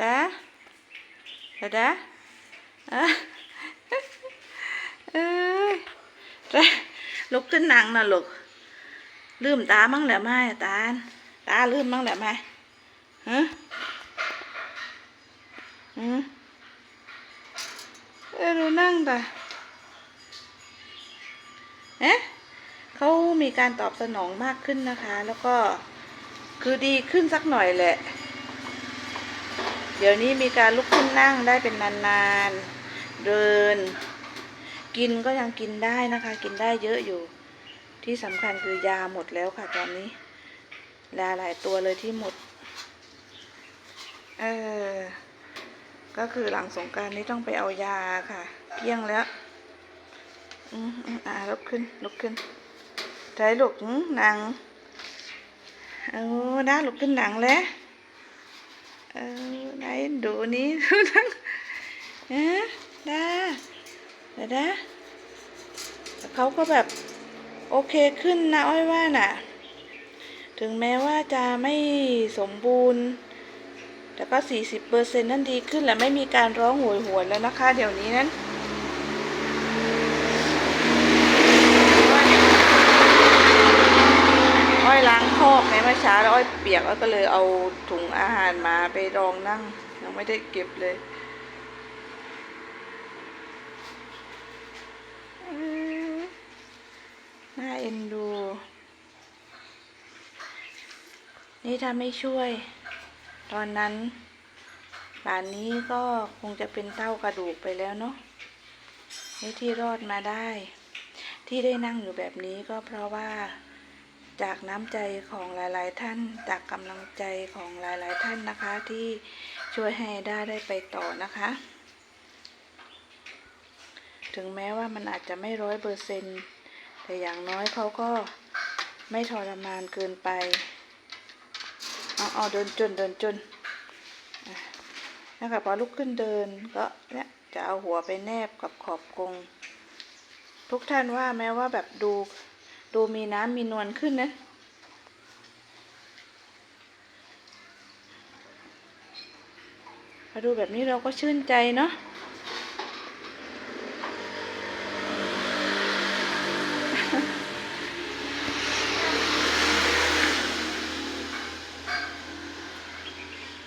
ดาดาดะเอ้ยดาลุกขึ้นนั่งนะลูกลืมตามั้งแหละไม่ตาตาลืมมั้งแหละไม่ฮะอืมเออดูนั่งตาเอ๊ะเขามีการตอบสนองมากขึ้นนะคะ แล้วก็คือดีขึ้นสักหน่อยแหละ เดี๋ยวนี้มีการลุกขึ้นนั่งได้เป็นนานๆ เดิน กินก็ยังกินได้นะคะ กินได้เยอะอยู่ ที่สำคัญคือยาหมดแล้วค่ะตอนนี้ยาหลายตัวเลยที่หมด เออ ก็คือหลังสงการนี้ต้องไปเอายาค่ะ เกี้ยงแล้วอืมอืมอ่าลุกขึ้นลุกขึ้นใจลุกหนังเออได้ลุกขึ้นหนังแล้ว เออไหนดูนี้ดูทั้งเอ๊ะดาดาดาแต่เขาก็แบบโอเคขึ้นนะอ้อยว่าน่ะ ถึงแม้ว่าจะไม่สมบูรณ์ แต่ก็สี่สิบเปอร์เซ็นนั่นดีขึ้นและไม่มีการร้องโหยหวนแล้วนะคะ เดี๋ยวนี้นั้น อ้อยล้างค อเมื่อเช้าแล้วอ้อยเปียกอ้อยก็เลยเอาถุงอาหารมาไปรองนั่ง ยังไม่ได้เก็บเลยเอ้ยน่าเอ็นดู นี่ถ้าไม่ช่วย ตอนนั้นป่านนี้ก็คงจะเป็นเต้ากระดูกไปแล้วเนาะนี่ที่รอดมาได้ ที่ได้นั่งอยู่แบบนี้ก็เพราะว่า จากน้ำใจของหลาย ๆ ท่าน จากกำลังใจของหลาย ๆ ท่านนะคะ ที่ช่วยให้ได้ได้ไปต่อนะคะ ถึงแม้ว่ามันอาจจะไม่ร้อยเปอร์เซนต์แต่อย่างน้อยเขาก็ไม่ทรมานเกินไปเอาเอาเดินจนเดินจนนะคะพอลุกขึ้นเดินก็เนี่ยจะเอาหัวไปแนบกับขอบกรงทุกท่านว่าแม้ว่าแบบดู ดูมีน้ำมีนวลขึ้นนะ พอดูแบบนี้เราก็ชื่นใจเนาะ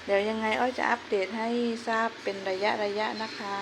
เดี๋ยวยังไงอ้อยจะอัปเดตให้ทราบเป็นระยะระยะนะคะ